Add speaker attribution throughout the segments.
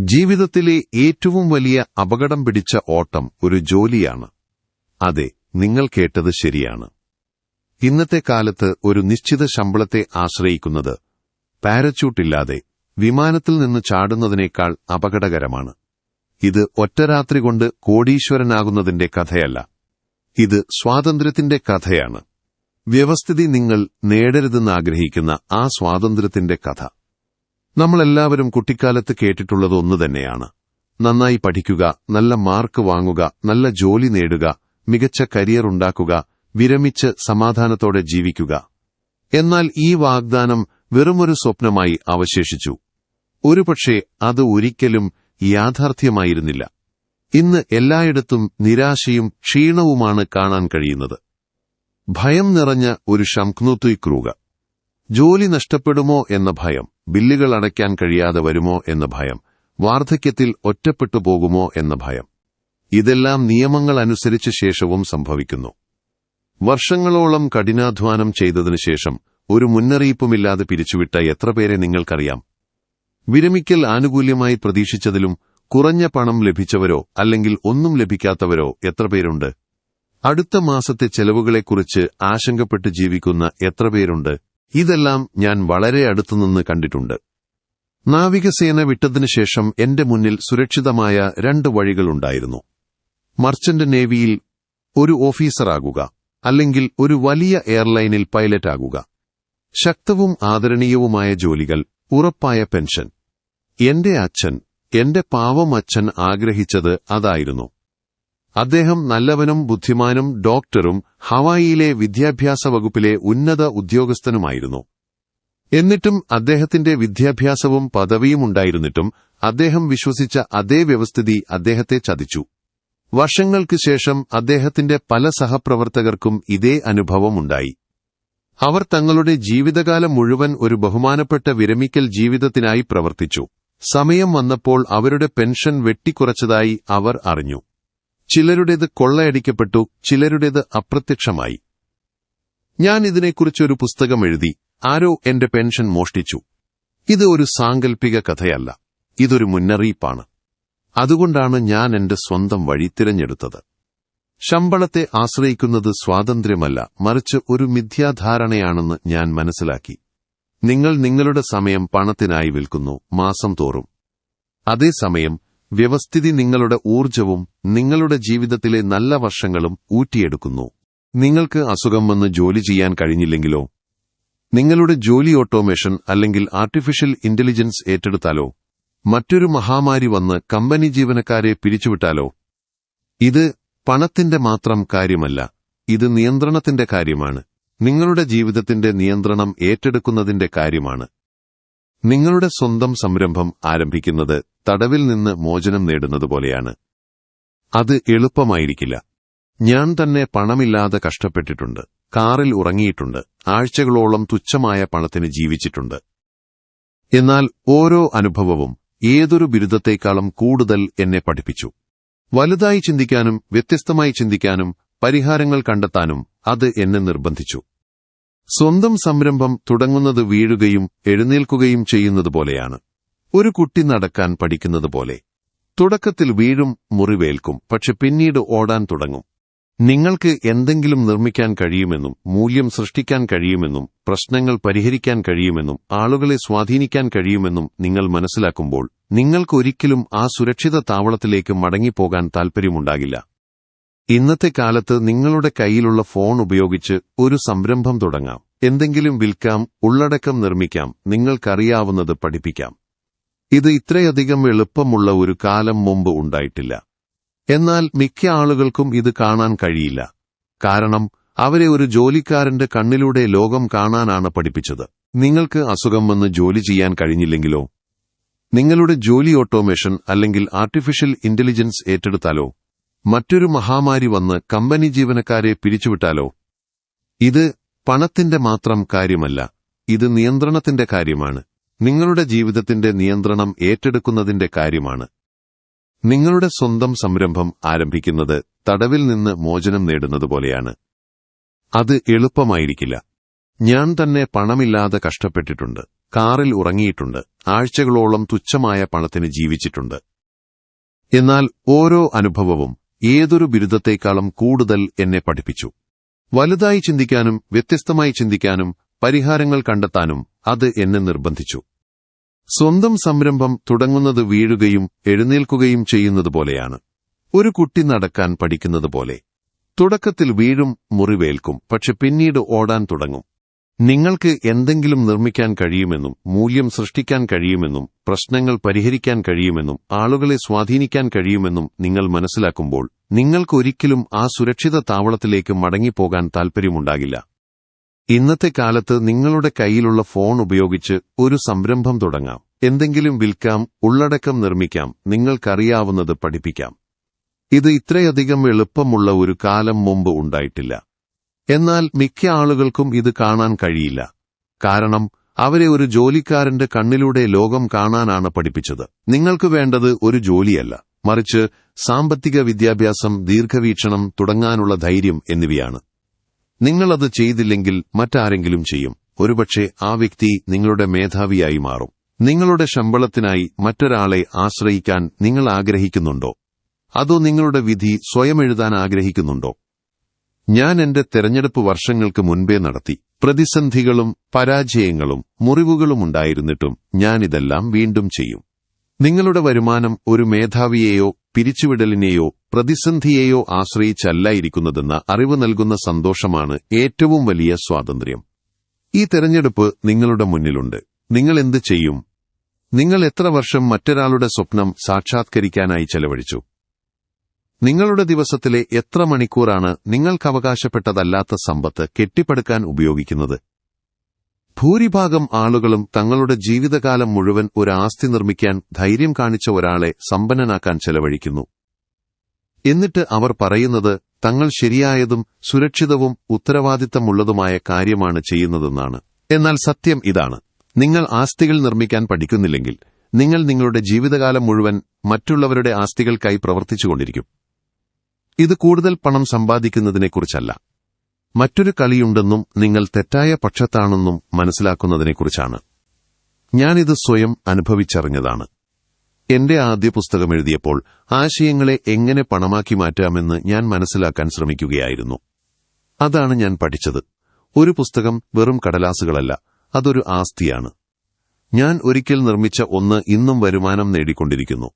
Speaker 1: ജീവിതത്തിലെ ഏറ്റവും വലിയ അപകടം പിടിച്ച ഓട്ടം ഒരു ജോലിയാണ്. അതെ നിങ്ങൾ കേട്ടത് ശരിയാണ്. ഇന്നത്തെ കാലത്ത് ഒരു നിശ്ചിത ശമ്പളത്തെ ആശ്രയിക്കുന്നത് പാരച്യൂട്ടില്ലാതെ വിമാനത്തിൽ നിന്ന് ചാടുന്നതിനേക്കാൾ അപകടകരമാണ്. ഇത് ഒറ്റരാത്രി കൊണ്ട് കോടീശ്വരനാകുന്നതിന്റെ കഥയല്ല. ഇത് സ്വാതന്ത്ര്യത്തിന്റെ കഥയാണ്. വ്യവസ്ഥിതി നിങ്ങൾ നേടരുതെന്ന് ആഗ്രഹിക്കുന്ന ആ സ്വാതന്ത്ര്യത്തിന്റെ കഥ. നമ്മളെല്ലാവരും കുട്ടിക്കാലത്ത് കേട്ടിട്ടുള്ളത് ഒന്നുതന്നെയാണ് നന്നായി പഠിക്കുക നല്ല മാർക്ക് വാങ്ങുക നല്ല ജോലി നേടുക മികച്ച കരിയർ ഉണ്ടാക്കുക വിരമിച്ച് സമാധാനത്തോടെ ജീവിക്കുക. എന്നാൽ ഈ വാഗ്ദാനം വെറുമൊരു സ്വപ്നമായി അവശേഷിച്ചു. ഒരുപക്ഷെ അത് ഒരിക്കലും യാഥാർത്ഥ്യമായിരുന്നില്ല. ഇന്ന് എല്ലായിടത്തും നിരാശയും ക്ഷീണവുമാണ് കാണാൻ കഴിയുന്നത്. ഭയം നിറഞ്ഞ ഒരു ശംഖ്നുത്തുയ് ക്രൂക ജോലി നഷ്ടപ്പെടുമോ എന്ന ഭയം ബില്ലുകൾ അടയ്ക്കാൻ കഴിയാതെ വരുമോ എന്ന ഭയം വാർദ്ധക്യത്തിൽ ഒറ്റപ്പെട്ടു പോകുമോ എന്ന ഭയം. ഇതെല്ലാം നിയമങ്ങൾ അനുസരിച്ച ശേഷവും സംഭവിക്കുന്നു. വർഷങ്ങളോളം കഠിനാധ്വാനം ചെയ്തതിനു ശേഷം ഒരു മുന്നറിയിപ്പുമില്ലാതെ പിരിച്ചുവിട്ട എത്ര പേരെ നിങ്ങൾക്കറിയാം? വിരമിക്കൽ ആനുകൂല്യമായി പ്രതീക്ഷിച്ചതിലും കുറഞ്ഞ പണം ലഭിച്ചവരോ അല്ലെങ്കിൽ ഒന്നും ലഭിക്കാത്തവരോ എത്ര പേരുണ്ട്? അടുത്ത മാസത്തെ ചെലവുകളെക്കുറിച്ച് ആശങ്കപ്പെട്ട് ജീവിക്കുന്ന എത്ര പേരുണ്ട്? ഇതെല്ലാം ഞാൻ വളരെ അടുത്തുനിന്ന് കണ്ടിട്ടുണ്ട്. നാവികസേന വിട്ടതിനു ശേഷം എന്റെ മുന്നിൽ സുരക്ഷിതമായ രണ്ട് വഴികളുണ്ടായിരുന്നു മർച്ചന്റ് നേവിയിൽ ഒരു ഓഫീസറാകുക അല്ലെങ്കിൽ ഒരു വലിയ എയർലൈനിൽ പൈലറ്റാകുക. ശക്തവും ആദരണീയവുമായ ജോലികൾ ഉറപ്പായ പെൻഷൻ. എന്റെ അച്ഛൻ എന്റെ പാവം അച്ഛൻ ആഗ്രഹിച്ചത് അതായിരുന്നു. അദ്ദേഹം നല്ലവനും ബുദ്ധിമാനും ഡോക്ടറും ഹവായിയിലെ വിദ്യാഭ്യാസ വകുപ്പിലെ ഉന്നത ഉദ്യോഗസ്ഥനുമായിരുന്നു. എന്നിട്ടും അദ്ദേഹത്തിന്റെ വിദ്യാഭ്യാസവും പദവിയും ഉണ്ടായിരുന്നിട്ടും അദ്ദേഹം വിശ്വസിച്ച അതേ വ്യവസ്ഥിതി അദ്ദേഹത്തെ ചതിച്ചു. വർഷങ്ങൾക്ക് ശേഷം അദ്ദേഹത്തിന്റെ പല സഹപ്രവർത്തകർക്കും ഇതേ അനുഭവമുണ്ടായി അവർ തങ്ങളുടെ ജീവിതകാലം മുഴുവൻ ഒരു ബഹുമാനപ്പെട്ട വിരമിക്കൽ ജീവിതത്തിനായി പ്രവർത്തിച്ചു. സമയം വന്നപ്പോൾ അവരുടെ പെൻഷൻ വെട്ടിക്കുറച്ചതായി അവർ അറിഞ്ഞു. ചിലരുടേത് കൊള്ളയടിക്കപ്പെട്ടു ചിലരുടേത് അപ്രത്യക്ഷമായി. ഞാൻ ഇതിനെക്കുറിച്ചൊരു പുസ്തകം എഴുതി ആരോ എന്റെ പെൻഷൻ മോഷ്ടിച്ചു. ഇത് ഒരു സാങ്കല്പിക കഥയല്ല. ഇതൊരു മുന്നറിയിപ്പാണ്. അതുകൊണ്ടാണ് ഞാൻ എന്റെ സ്വന്തം വഴി തിരഞ്ഞെടുത്തത്. ശമ്പളത്തെ ആശ്രയിക്കുന്നത് സ്വാതന്ത്ര്യമല്ല മറിച്ച് ഒരു മിഥ്യാധാരണയാണെന്ന് ഞാൻ മനസ്സിലാക്കി. നിങ്ങൾ നിങ്ങളുടെ സമയം പണത്തിനായി വിൽക്കുന്നു മാസം തോറും. അതേസമയം വ്യവസ്ഥിതി നിങ്ങളുടെ ഊർജവും നിങ്ങളുടെ ജീവിതത്തിലെ നല്ല വർഷങ്ങളും ഊറ്റിയെടുക്കുന്നു. നിങ്ങൾക്ക് അസുഖം വന്ന് ജോലി ചെയ്യാൻ കഴിഞ്ഞില്ലെങ്കിലോ? നിങ്ങളുടെ ജോലി ഓട്ടോമേഷൻ അല്ലെങ്കിൽ ആർട്ടിഫിഷ്യൽ ഇന്റലിജൻസ് ഏറ്റെടുത്താലോ? മറ്റൊരു മഹാമാരി വന്ന് കമ്പനി ജീവനക്കാരെ പിരിച്ചുവിട്ടാലോ? ഇത് പണത്തിന്റെ മാത്രം കാര്യമല്ല ഇത് നിയന്ത്രണത്തിന്റെ കാര്യമാണ്. നിങ്ങളുടെ ജീവിതത്തിന്റെ നിയന്ത്രണം ഏറ്റെടുക്കുന്നതിന്റെ കാര്യമാണ്. നിങ്ങളുടെ സ്വന്തം സംരംഭം ആരംഭിക്കുന്നത് തടവിൽ നിന്ന് മോചനം നേടുന്നതുപോലെയാണ് അത് എളുപ്പമായിരിക്കില്ല. ഞാൻ തന്നെ പണമില്ലാതെ കഷ്ടപ്പെട്ടിട്ടുണ്ട്. കാറിൽ ഉറങ്ങിയിട്ടുണ്ട്. ആഴ്ചകളോളം തുച്ഛമായ പണത്തിന് ജീവിച്ചിട്ടുണ്ട്. എന്നാൽ ഓരോ അനുഭവവും ഏതൊരു ബിരുദത്തേക്കാളും കൂടുതൽ എന്നെ പഠിപ്പിച്ചു. വലുതായി ചിന്തിക്കാനും വ്യത്യസ്തമായി ചിന്തിക്കാനും പരിഹാരങ്ങൾ കണ്ടെത്താനും അത് എന്നെ നിർബന്ധിച്ചു. സ്വന്തം സംരംഭം തുടങ്ങുന്നത് വീഴുകയും എഴുന്നേൽക്കുകയും ചെയ്യുന്നതുപോലെയാണ് ഒരു കുട്ടി നടക്കാൻ പഠിക്കുന്നത് പോലെ തുടക്കത്തിൽ വീഴും മുറിവേൽക്കും പക്ഷെ പിന്നീട് ഓടാൻ തുടങ്ങും. നിങ്ങൾക്ക് എന്തെങ്കിലും നിർമ്മിക്കാൻ കഴിയുമെന്നും മൂല്യം സൃഷ്ടിക്കാൻ കഴിയുമെന്നും പ്രശ്നങ്ങൾ പരിഹരിക്കാൻ കഴിയുമെന്നും ആളുകളെ സ്വാധീനിക്കാൻ കഴിയുമെന്നും നിങ്ങൾ മനസ്സിലാക്കുമ്പോൾ നിങ്ങൾക്കൊരിക്കലും ആ സുരക്ഷിത താവളത്തിലേക്ക് മടങ്ങിപ്പോകാൻ താൽപ്പര്യമുണ്ടാകില്ല. ഇന്നത്തെ കാലത്ത് നിങ്ങളുടെ കയ്യിലുള്ള ഫോൺ ഉപയോഗിച്ച് ഒരു സംരംഭം തുടങ്ങാം. എന്തെങ്കിലും വിൽക്കാം ഉള്ളടക്കം നിർമ്മിക്കാം നിങ്ങൾക്കറിയാവുന്നത് പഠിപ്പിക്കാം. ഇത് ഇത്രയധികം എളുപ്പമുള്ള ഒരു കാലം മുമ്പ് ഉണ്ടായിട്ടില്ല. എന്നാൽ മിക്ക ആളുകൾക്കും ഇത് കാണാൻ കഴിയില്ല. കാരണം അവരെ ഒരു ജോലിക്കാരന്റെ കണ്ണിലൂടെ ലോകം കാണാനാണ് പഠിപ്പിച്ചത്. നിങ്ങൾക്ക് അസുഖം വന്ന് ജോലി ചെയ്യാൻ കഴിഞ്ഞില്ലെങ്കിലോ? നിങ്ങളുടെ ജോലി ഓട്ടോമേഷൻ അല്ലെങ്കിൽ ആർട്ടിഫിഷ്യൽ ഇന്റലിജൻസ് ഏറ്റെടുത്താലോ? മറ്റൊരു മഹാമാരി വന്ന് കമ്പനി ജീവനക്കാരെ പിരിച്ചുവിട്ടാലോ? ഇത് പണത്തിന്റെ മാത്രം കാര്യമല്ല ഇത് നിയന്ത്രണത്തിന്റെ കാര്യമാണ്. നിങ്ങളുടെ ജീവിതത്തിന്റെ നിയന്ത്രണം ഏറ്റെടുക്കുന്നതിന്റെ കാര്യമാണ്. നിങ്ങളുടെ സ്വന്തം സംരംഭം ആരംഭിക്കുന്നത് തടവിൽ നിന്ന് മോചനം നേടുന്നതുപോലെയാണ് അത് എളുപ്പമായിരിക്കില്ല. ഞാൻ തന്നെ പണമില്ലാതെ കഷ്ടപ്പെട്ടിട്ടുണ്ട്. കാറിൽ ഉറങ്ങിയിട്ടുണ്ട്. ആഴ്ചകളോളം തുച്ഛമായ പണത്തിന് ജീവിച്ചിട്ടുണ്ട്. എന്നാൽ ഓരോ അനുഭവവും ഏതൊരു ബിരുദത്തേക്കാളും കൂടുതൽ എന്നെ പഠിപ്പിച്ചു. വലുതായി ചിന്തിക്കാനും വ്യത്യസ്തമായി ചിന്തിക്കാനും പരിഹാരങ്ങൾ കണ്ടെത്താനും അത് എന്നെ നിർബന്ധിച്ചു. സ്വന്തം സംരംഭം തുടങ്ങുന്നത് വീഴുകയും എഴുന്നേൽക്കുകയും ചെയ്യുന്നത് പോലെയാണ്. ഒരു കുട്ടി നടക്കാൻ പഠിക്കുന്നത് പോലെ. തുടക്കത്തിൽ വീഴും മുറിവേൽക്കും പക്ഷെ പിന്നീട് ഓടാൻ തുടങ്ങും. നിങ്ങൾക്ക് എന്തെങ്കിലും നിർമ്മിക്കാൻ കഴിയുമെന്നും മൂല്യം സൃഷ്ടിക്കാൻ കഴിയുമെന്നും പ്രശ്നങ്ങൾ പരിഹരിക്കാൻ കഴിയുമെന്നും ആളുകളെ സ്വാധീനിക്കാൻ കഴിയുമെന്നും നിങ്ങൾ മനസ്സിലാക്കുമ്പോൾ നിങ്ങൾക്കൊരിക്കലും ആ സുരക്ഷിത താവളത്തിലേക്ക് മടങ്ങിപ്പോകാൻ താൽപ്പര്യമുണ്ടാകില്ല ഇന്നത്തെ കാലത്ത് നിങ്ങളുടെ കയ്യിലുള്ള ഫോൺ ഉപയോഗിച്ച് ഒരു സംരംഭം തുടങ്ങാം. എന്തെങ്കിലും വിൽക്കാം ഉള്ളടക്കം നിർമ്മിക്കാം നിങ്ങൾക്കറിയാവുന്നത് പഠിപ്പിക്കാം. ഇത് ഇത്രയധികം എളുപ്പമുള്ള ഒരു കാലം മുമ്പ് ഉണ്ടായിട്ടില്ല. എന്നാൽ മിക്ക ആളുകൾക്കും ഇത് കാണാൻ കഴിയില്ല. കാരണം അവരെ ഒരു ജോലിക്കാരന്റെ കണ്ണിലൂടെ ലോകം കാണാനാണ് പഠിപ്പിച്ചത്. നിങ്ങൾക്ക് വേണ്ടത് ഒരു ജോലിയല്ല മറിച്ച് സാമ്പത്തിക വിദ്യാഭ്യാസം ദീർഘവീക്ഷണം തുടങ്ങാനുള്ള ധൈര്യം എന്നിവയാണ്. നിങ്ങളത് ചെയ്തില്ലെങ്കിൽ മറ്റാരെങ്കിലും ചെയ്യും. ഒരുപക്ഷെ ആ വ്യക്തി നിങ്ങളുടെ മേധാവിയായി മാറും. നിങ്ങളുടെ ശമ്പളത്തിനായി മറ്റൊരാളെ ആശ്രയിക്കാൻ നിങ്ങൾ ആഗ്രഹിക്കുന്നുണ്ടോ? അതോ നിങ്ങളുടെ വിധി സ്വയം എഴുതാൻ ആഗ്രഹിക്കുന്നുണ്ടോ? ഞാൻ എന്റെ തെരഞ്ഞെടുപ്പ് വർഷങ്ങൾക്ക് മുൻപേ നടത്തി. പ്രതിസന്ധികളും പരാജയങ്ങളും മുറിവുകളും ഉണ്ടായിരുന്നിട്ടും ഞാനിതെല്ലാം വീണ്ടും ചെയ്യും. നിങ്ങളുടെ വരുമാനം ഒരു മേധാവിയെയോ പിരിച്ചുവിടലിനെയോ പ്രതിസന്ധിയെയോ ആശ്രയിച്ചല്ല ഇരിക്കുന്നതെന്ന അറിവ് നൽകുന്ന സന്തോഷമാണ് ഏറ്റവും വലിയ സ്വാതന്ത്ര്യം. ഈ തെരഞ്ഞെടുപ്പ് നിങ്ങളുടെ മുന്നിലുണ്ട്. നിങ്ങൾ എന്ത് ചെയ്യും? നിങ്ങൾ എത്ര വർഷം മറ്റൊരാളുടെ സ്വപ്നം സാക്ഷാത്കരിക്കാനായി ചെലവഴിച്ചു? നിങ്ങളുടെ ദിവസത്തിലെ എത്ര മണിക്കൂറാണ് നിങ്ങൾക്ക് അവകാശപ്പെട്ടതല്ലാത്ത സമ്പത്ത് കെട്ടിപ്പടുക്കാൻ ഉപയോഗിക്കുന്നത്? ഭൂരിഭാഗം ആളുകളും തങ്ങളുടെ ജീവിതകാലം മുഴുവൻ ഒരു ആസ്തി നിർമ്മിക്കാൻ ധൈര്യം കാണിച്ച ഒരാളെ സമ്പന്നനാക്കാൻ ചെലവഴിക്കുന്നു. എന്നിട്ട് അവർ പറയുന്നത് തങ്ങൾ ശരിയായതും സുരക്ഷിതവും ഉത്തരവാദിത്തമുള്ളതുമായ കാര്യമാണ് ചെയ്യുന്നതെന്നാണ്. എന്നാൽ സത്യം ഇതാണ്. നിങ്ങൾ ആസ്തികൾ നിർമ്മിക്കാൻ പഠിക്കുന്നില്ലെങ്കിൽ നിങ്ങൾ നിങ്ങളുടെ ജീവിതകാലം മുഴുവൻ മറ്റുള്ളവരുടെ ആസ്തികൾക്കായി പ്രവർത്തിച്ചുകൊണ്ടിരിക്കും. ഇത് കൂടുതൽ പണം സമ്പാദിക്കുന്നതിനെക്കുറിച്ചല്ല. മറ്റൊരു കളിയുണ്ടെന്നും നിങ്ങൾ തെറ്റായ പക്ഷത്താണെന്നും മനസ്സിലാക്കുന്നതിനെക്കുറിച്ചാണ്. ഞാനിത് സ്വയം അനുഭവിച്ചറിഞ്ഞതാണ്. എന്റെ ആദ്യ പുസ്തകം എഴുതിയപ്പോൾ ആശയങ്ങളെ എങ്ങനെ പണമാക്കി മാറ്റാമെന്ന് ഞാൻ മനസ്സിലാക്കാൻ ശ്രമിക്കുകയായിരുന്നു. അതാണ് ഞാൻ പഠിച്ചത്. ഒരു പുസ്തകം വെറും കടലാസുകളല്ല അതൊരു ആസ്തിയാണ്. ഞാൻ ഒരിക്കൽ നിർമ്മിച്ച ഒന്ന് ഇന്നും വരുമാനം നേടിക്കൊണ്ടിരിക്കുന്നു.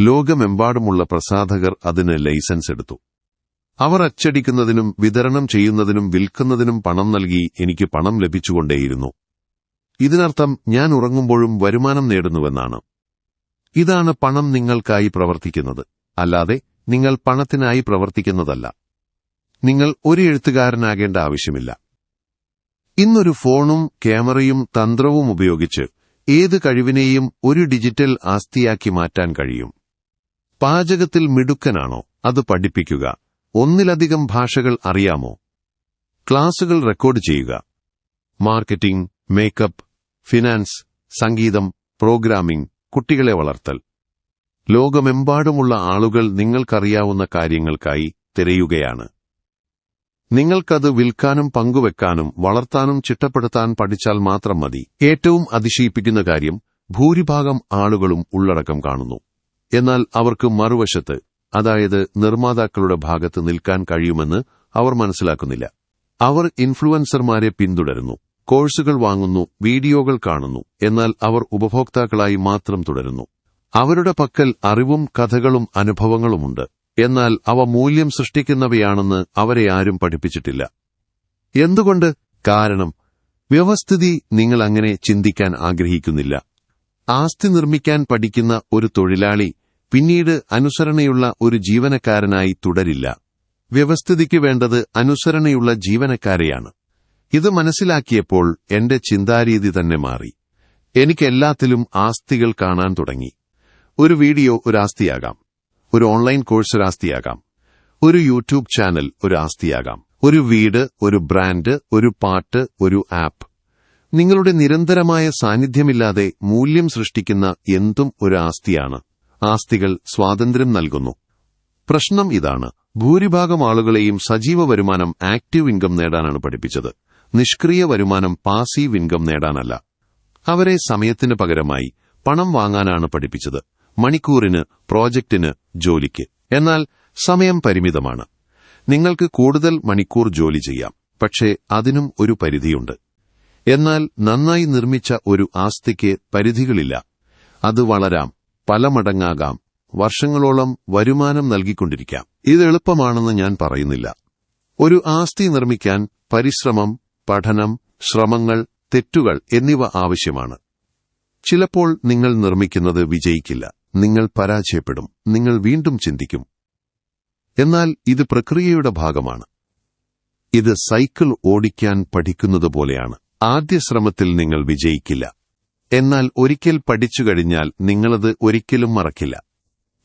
Speaker 1: ലോകമെമ്പാടുമുള്ള പ്രസാധകർ അതിന് ലൈസൻസ് എടുത്തു. അവർ അച്ചടിക്കുന്നതിനും വിതരണം ചെയ്യുന്നതിനും വിൽക്കുന്നതിനും പണം നൽകി എനിക്ക് പണം ലഭിച്ചുകൊണ്ടേയിരുന്നു. ഇതിനർത്ഥം ഞാൻ ഉറങ്ങുമ്പോഴും വരുമാനം നേടുന്നുവെന്നാണ്. ഇതാണ് പണം നിങ്ങൾക്കായി പ്രവർത്തിക്കുന്നത്. അല്ലാതെ നിങ്ങൾ പണത്തിനായി പ്രവർത്തിക്കുന്നതല്ല. നിങ്ങൾ ഒരു എഴുത്തുകാരനാകേണ്ട ആവശ്യമില്ല. ഇന്നൊരു ഫോണും ക്യാമറയും തന്ത്രവും ഉപയോഗിച്ച് ഏത് കഴിവിനെയും ഒരു ഡിജിറ്റൽ ആസ്തിയാക്കി മാറ്റാൻ കഴിയും. പാചകത്തിൽ മിടുക്കനാണോ? അത് പഠിപ്പിക്കുക. ഒന്നിലധികം ഭാഷകൾ അറിയാമോ? ക്ലാസുകൾ റെക്കോർഡ് ചെയ്യുക. മാർക്കറ്റിംഗ് മേക്കപ്പ് ഫിനാൻസ് സംഗീതം പ്രോഗ്രാമിംഗ് കുട്ടികളെ വളർത്തൽ. ലോകമെമ്പാടുമുള്ള ആളുകൾ നിങ്ങൾക്കറിയാവുന്ന കാര്യങ്ങൾക്കായി തിരയുകയാണ്. നിങ്ങൾക്കത് വിൽക്കാനും പങ്കുവെക്കാനും വളർത്താനും ചിട്ടപ്പെടുത്താൻ പഠിച്ചാൽ മാത്രം മതി. ഏറ്റവും അതിശയിപ്പിക്കുന്ന കാര്യം ഭൂരിഭാഗം ആളുകളും ഉള്ളടക്കം കാണുന്നു. എന്നാൽ അവർക്ക് മറുവശത്ത് അതായത് നിർമ്മാതാക്കളുടെ ഭാഗത്ത് നിൽക്കാൻ കഴിയുമെന്ന് അവർ മനസ്സിലാക്കുന്നില്ല. അവർ ഇൻഫ്ലുവൻസർമാരെ പിന്തുടരുന്നു കോഴ്സുകൾ വാങ്ങുന്നു വീഡിയോകൾ കാണുന്നു എന്നാൽ അവർ ഉപഭോക്താക്കളായി മാത്രം തുടരുന്നു. അവരുടെ പക്കൽ അറിവും കഥകളും അനുഭവങ്ങളുമുണ്ട് എന്നാൽ അവ മൂല്യം സൃഷ്ടിക്കുന്നവയാണെന്ന് അവരെ ആരും പഠിപ്പിച്ചിട്ടില്ല. എന്തുകൊണ്ട്? കാരണം വ്യവസ്ഥിതി നിങ്ങൾ അങ്ങനെ ചിന്തിക്കാൻ ആഗ്രഹിക്കുന്നില്ല. ആസ്തി നിർമ്മിക്കാൻ പഠിക്കുന്ന ഒരു തൊഴിലാളി പിന്നീട് അനുസരണയുള്ള ഒരു ജീവനക്കാരനായി തുടരില്ല. വ്യവസ്ഥിതിക്ക് വേണ്ടത് അനുസരണയുള്ള ജീവനക്കാരെയാണ്. ഇത് മനസ്സിലാക്കിയപ്പോൾ എന്റെ ചിന്താരീതി തന്നെ മാറി. എനിക്കെല്ലാത്തിലും ആസ്തികൾ കാണാൻ തുടങ്ങി. ഒരു വീഡിയോ ഒരു ആസ്തിയാകാം ഒരു ഓൺലൈൻ കോഴ്സ് ഒരു ആസ്തിയാകാം ഒരു യൂട്യൂബ് ചാനൽ ഒരു ആസ്തിയാകാം ഒരു വീട് ഒരു ബ്രാൻഡ് ഒരു പാട്ട് ഒരു ആപ്പ്. നിങ്ങളുടെ നിരന്തരമായ സാന്നിധ്യമില്ലാതെ മൂല്യം സൃഷ്ടിക്കുന്ന എന്തും ഒരു ആസ്തിയാണ് ആസ്തികൾ സ്വാതന്ത്ര്യം നൽകുന്നു. പ്രശ്നം ഇതാണ്. ഭൂരിഭാഗം ആളുകളെയും സജീവ വരുമാനം ആക്റ്റീവ് ഇൻകം നേടാനാണ് പഠിപ്പിച്ചത്. നിഷ്ക്രിയ വരുമാനം പാസീവ് ഇൻകം നേടാനല്ല. അവരെ സമയത്തിന് പകരമായി പണം വാങ്ങാനാണ് പഠിപ്പിച്ചത്. മണിക്കൂറിന് പ്രോജക്റ്റിന് ജോലിക്ക്. എന്നാൽ സമയം പരിമിതമാണ്. നിങ്ങൾക്ക് കൂടുതൽ മണിക്കൂർ ജോലി ചെയ്യാം. പക്ഷേ അതിനും ഒരു പരിധിയുണ്ട്. എന്നാൽ നന്നായി നിർമ്മിച്ച ഒരു ആസ്തിക്ക് പരിധികളില്ല. അത് വളരാം. പല മടങ്ങാകാം വർഷങ്ങളോളം വരുമാനം നൽകിക്കൊണ്ടിരിക്കാം. ഇത് എളുപ്പമാണെന്ന് ഞാൻ പറയുന്നില്ല. ഒരു ആസ്തി നിർമ്മിക്കാൻ പരിശ്രമം പഠനം ശ്രമങ്ങൾ തെറ്റുകൾ എന്നിവ ആവശ്യമാണ്. ചിലപ്പോൾ നിങ്ങൾ നിർമ്മിക്കുന്നത് വിജയിക്കില്ല. നിങ്ങൾ പരാജയപ്പെടും. നിങ്ങൾ വീണ്ടും ചിന്തിക്കും. എന്നാൽ ഇത് പ്രക്രിയയുടെ ഭാഗമാണ്. ഇത് സൈക്കിൾ ഓടിക്കാൻ പഠിക്കുന്നതുപോലെയാണ്. ആദ്യ ശ്രമത്തിൽ നിങ്ങൾ വിജയിക്കില്ല. എന്നാൽ ഒരിക്കൽ പഠിച്ചു കഴിഞ്ഞാൽ നിങ്ങളത് ഒരിക്കലും മറക്കില്ല.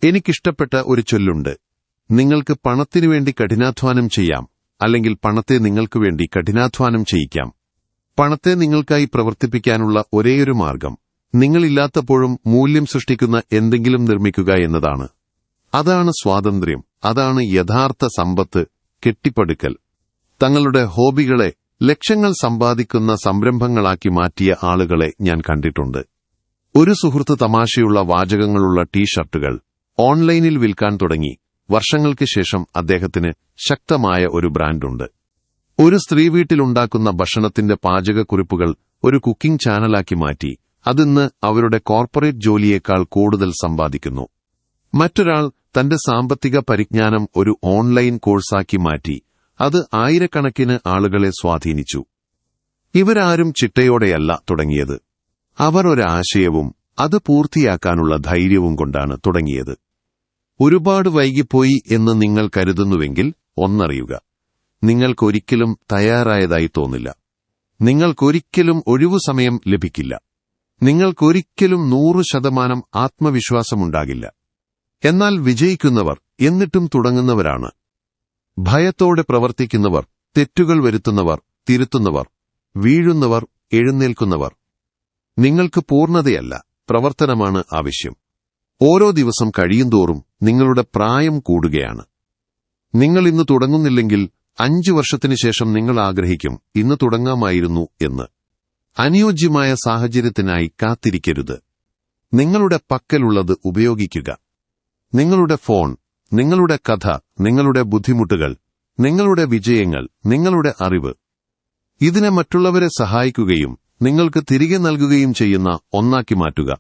Speaker 1: എനിക്കിഷ്ടപ്പെട്ട ഒരു ചൊല്ലുണ്ട്. നിങ്ങൾക്ക് പണത്തിനു വേണ്ടി കഠിനാധ്വാനം ചെയ്യാം അല്ലെങ്കിൽ പണത്തെ നിങ്ങൾക്ക് വേണ്ടി കഠിനാധ്വാനം ചെയ്യിക്കാം. പണത്തെ നിങ്ങൾക്കായി പ്രവർത്തിപ്പിക്കാനുള്ള ഒരേയൊരു മാർഗം നിങ്ങളില്ലാത്തപ്പോഴും മൂല്യം സൃഷ്ടിക്കുന്ന എന്തെങ്കിലും നിർമ്മിക്കുക എന്നതാണ്. അതാണ് സ്വാതന്ത്ര്യം അതാണ് യഥാർത്ഥ സമ്പത്ത് കെട്ടിപ്പടുക്കൽ. തങ്ങളുടെ ഹോബികളെ ലക്ഷങ്ങൾ സമ്പാദിക്കുന്ന സംരംഭങ്ങളാക്കി മാറ്റിയ ആളുകളെ ഞാൻ കണ്ടിട്ടുണ്ട്. ഒരു സുഹൃത്ത് തമാശയുള്ള വാചകങ്ങളുള്ള ടീഷർട്ടുകൾ ഓൺലൈനിൽ വിൽക്കാൻ തുടങ്ങി. വർഷങ്ങൾക്ക് ശേഷം അദ്ദേഹത്തിന് ശക്തമായ ഒരു ബ്രാൻഡുണ്ട്. ഒരു സ്ത്രീ വീട്ടിലുണ്ടാക്കുന്ന ഭക്ഷണത്തിന്റെ പാചകക്കുറിപ്പുകൾ ഒരു കുക്കിംഗ് ചാനലാക്കി മാറ്റി. അതിന്ന് അവരുടെ കോർപ്പറേറ്റ് ജോലിയേക്കാൾ കൂടുതൽ സമ്പാദിക്കുന്നു. മറ്റൊരാൾ തന്റെ സാമ്പത്തിക പരിജ്ഞാനം ഒരു ഓൺലൈൻ കോഴ്സാക്കി മാറ്റി. അത് ആയിരക്കണക്കിന് ആളുകളെ സ്വാധീനിച്ചു. ഇവരാരും ചിട്ടയോടെയല്ല തുടങ്ങിയത്. അവർ ഒരാശയവും അത് പൂർത്തിയാക്കാനുള്ള ധൈര്യവും കൊണ്ടാണ് തുടങ്ങിയത്. ഒരുപാട് വൈകിപ്പോയി എന്ന് നിങ്ങൾ കരുതുന്നുവെങ്കിൽ ഒന്നറിയുക. നിങ്ങൾക്കൊരിക്കലും തയ്യാറായതായി തോന്നില്ല. നിങ്ങൾക്കൊരിക്കലും ഒഴിവു സമയം ലഭിക്കില്ല. നിങ്ങൾക്കൊരിക്കലും നൂറ് ശതമാനം ആത്മവിശ്വാസമുണ്ടാകില്ല. എന്നാൽ വിജയിക്കുന്നവർ എന്നിട്ടും തുടങ്ങുന്നവരാണ്. ഭയത്തോടെ പ്രവർത്തിക്കുന്നവർ തെറ്റുകൾ വരുത്തുന്നവർ തിരുത്തുന്നവർ വീഴുന്നവർ എഴുന്നേൽക്കുന്നവർ. നിങ്ങൾക്ക് പൂർണതയല്ല പ്രവർത്തനമാണ് ആവശ്യം. ഓരോ ദിവസം കഴിയുന്തോറും നിങ്ങളുടെ പ്രായം കൂടുകയാണ്. നിങ്ങൾ ഇന്ന് തുടങ്ങുന്നില്ലെങ്കിൽ അഞ്ചു വർഷത്തിനു ശേഷം നിങ്ങൾ ആഗ്രഹിക്കും ഇന്ന് തുടങ്ങാമായിരുന്നു എന്ന്. അനുയോജ്യമായ സാഹചര്യത്തിനായി കാത്തിരിക്കരുത്. നിങ്ങളുടെ പക്കലുള്ളത് ഉപയോഗിക്കുക. നിങ്ങളുടെ ഫോൺ നിങ്ങളുടെ കഥ നിങ്ങളുടെ ബുദ്ധിമുട്ടുകൾ നിങ്ങളുടെ വിജയങ്ങൾ നിങ്ങളുടെ അറിവ്. ഇതിനെ മറ്റുള്ളവരെ സഹായിക്കുകയും നിങ്ങൾക്ക് തിരികെ നൽകുകയും ചെയ്യുന്ന ഒന്നാക്കി മാറ്റുക.